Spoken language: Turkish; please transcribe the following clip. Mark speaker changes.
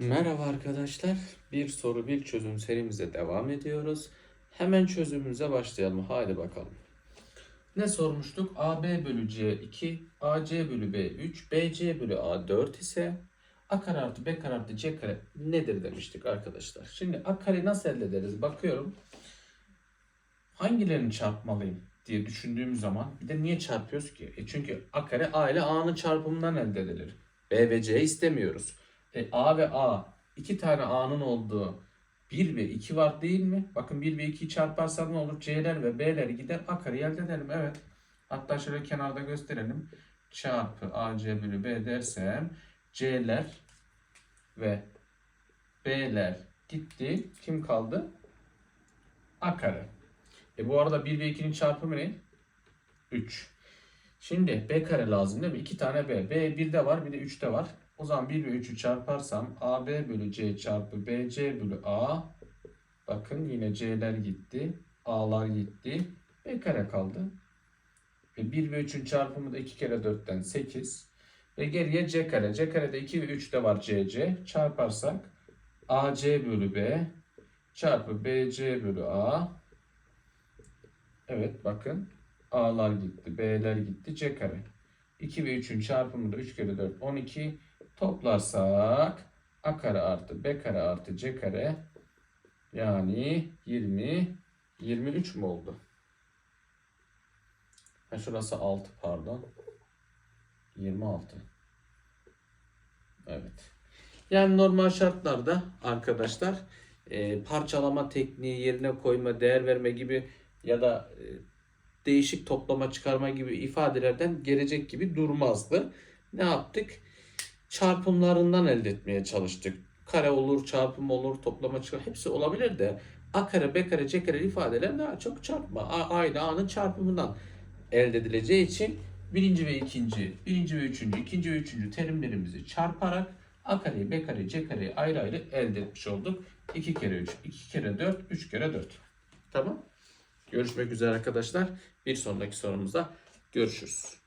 Speaker 1: Merhaba arkadaşlar. Bir soru bir çözüm serimize devam ediyoruz. Hemen çözümümüze başlayalım. Haydi bakalım. Ne sormuştuk? AB bölü C2, AC bölü B3, BC bölü A4 ise A kare artı B kare artı C kare nedir demiştik arkadaşlar. Şimdi A kare nasıl elde ederiz? Bakıyorum. Hangilerini çarpmalıyım diye düşündüğüm zaman bir de niye çarpıyoruz ki? E çünkü A kare A ile A'nın çarpımından elde edilir. B ve C istemiyoruz. E, A ve A iki tane A'nın olduğu 1 ve 2 var değil mi? Bakın 1 ve 2'yi çarparsam ne olur? C'ler ve B'ler gider A kareyi elde edelim. Evet. Hatta şöyle kenarda gösterelim. Çarpı AC bölü B dersem C'ler ve B'ler gitti. Kim kaldı? A kare. E bu arada 1 ve 2'nin çarpımı ne? 3. Şimdi B kare lazım değil mi? 2 tane B. B 1'de var bir de 3'te var. O zaman 1 ve 3'ü çarparsam AB bölü C çarpı BC bölü A. Bakın yine C'ler gitti. A'lar gitti. B kare kaldı. Ve 1 ve 3'ün çarpımı da 2 kere 4'ten 8. Ve geriye C kare. C karede 2 ve 3'te var CC. Çarparsak AC bölü B çarpı BC bölü A. Evet bakın. A'lar gitti. B'ler gitti. C kare. 2 ve 3'ün çarpımı da 3 kere 4 12. Toplarsak A kare artı B kare artı C kare yani 20 23 mü oldu? Ha şurası 6 pardon. 26. Evet. Yani normal şartlarda arkadaşlar e, parçalama tekniği yerine koyma, değer verme gibi ya da e, değişik toplama çıkarma gibi ifadelerden gelecek gibi durmazdı. Ne yaptık? Çarpımlarından elde etmeye çalıştık. Kare olur, çarpım olur, toplama çıkar hepsi olabilir de A kare, B kare, C kare ifadeler daha çok çarpma. A, A A'nın çarpımından elde edileceği için birinci ve ikinci, birinci ve üçüncü, ikinci ve üçüncü terimlerimizi çarparak A kareyi, B kareyi, C kareyi ayrı ayrı elde etmiş olduk. 2 kere 3, 2 kere 4, 3 kere 4. Tamam. Görüşmek üzere arkadaşlar. Bir sonraki sorumuzda görüşürüz.